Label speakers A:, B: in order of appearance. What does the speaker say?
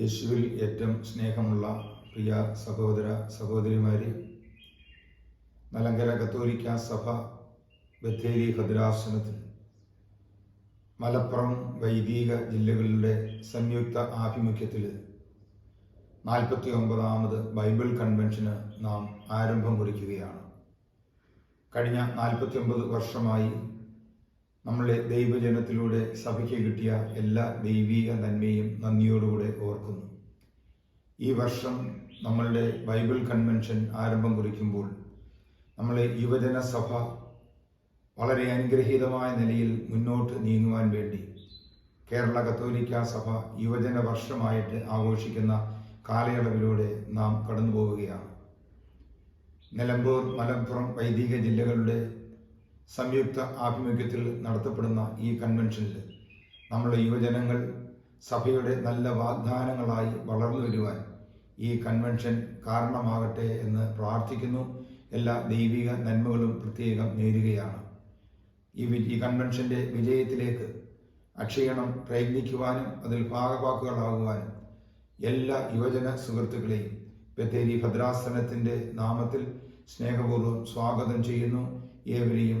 A: യേശുവിൽ ഏറ്റവും സ്നേഹമുള്ള പ്രിയ സഹോദര സഹോദരിമാരെ മലങ്കര കത്തോലിക്ക സഭ ബത്തേരി ഭദ്രാസനത്തിൽ മലപ്പുറം വൈദിക ജില്ലകളുടെ സംയുക്ത ആഭിമുഖ്യത്തിൽ നാൽപ്പത്തി ഒമ്പതാമത് ബൈബിൾ കൺവെൻഷന് നാം ആരംഭം കുറിക്കുകയാണ്. കഴിഞ്ഞ നാൽപ്പത്തി ഒമ്പത് വർഷമായി നമ്മളെ ദൈവജനത്തിലൂടെ സഭയ്ക്ക് കിട്ടിയ എല്ലാ ദൈവീക നന്മയും നന്ദിയോടുകൂടെ ഓർക്കുന്നു. ഈ വർഷം നമ്മളുടെ ബൈബിൾ കൺവെൻഷൻ ആരംഭം കുറിക്കുമ്പോൾ നമ്മളെ യുവജന സഭ വളരെ അനുഗ്രഹീതമായ നിലയിൽ മുന്നോട്ട് നീങ്ങുവാൻ വേണ്ടി കേരള കത്തോലിക്ക സഭ യുവജന വർഷമായിട്ട് ആഘോഷിക്കുന്ന കാലയളവിലൂടെ നാം കടന്നു പോവുകയാണ് നിലമ്പൂർ മലപ്പുറം വൈദിക ജില്ലകളുടെ സംയുക്ത ആഭിമുഖ്യത്തിൽ നടത്തപ്പെടുന്ന ഈ കൺവെൻഷനിൽ നമ്മുടെ യുവജനങ്ങൾ സഭയുടെ നല്ല വാഗ്ദാനങ്ങളായി വളർന്നു വരുവാൻ ഈ കൺവെൻഷൻ കാരണമാകട്ടെ എന്ന് പ്രാർത്ഥിക്കുന്നു. എല്ലാ ദൈവിക നന്മകളും പ്രത്യേകം നേരുകയാണ്. ഈ ഈ കൺവെൻഷന്റെ വിജയത്തിലേക്ക് അക്ഷീണം പ്രയത്നിക്കുവാനും അതിൽ ഭാഗവാക്കുകളാകുവാനും എല്ലാ യുവജന സുഹൃത്തുക്കളെയും ബത്തേരി ഭദ്രാസനത്തിന്റെ നാമത്തിൽ സ്നേഹപൂർവം സ്വാഗതം ചെയ്യുന്നു. ഏവരെയും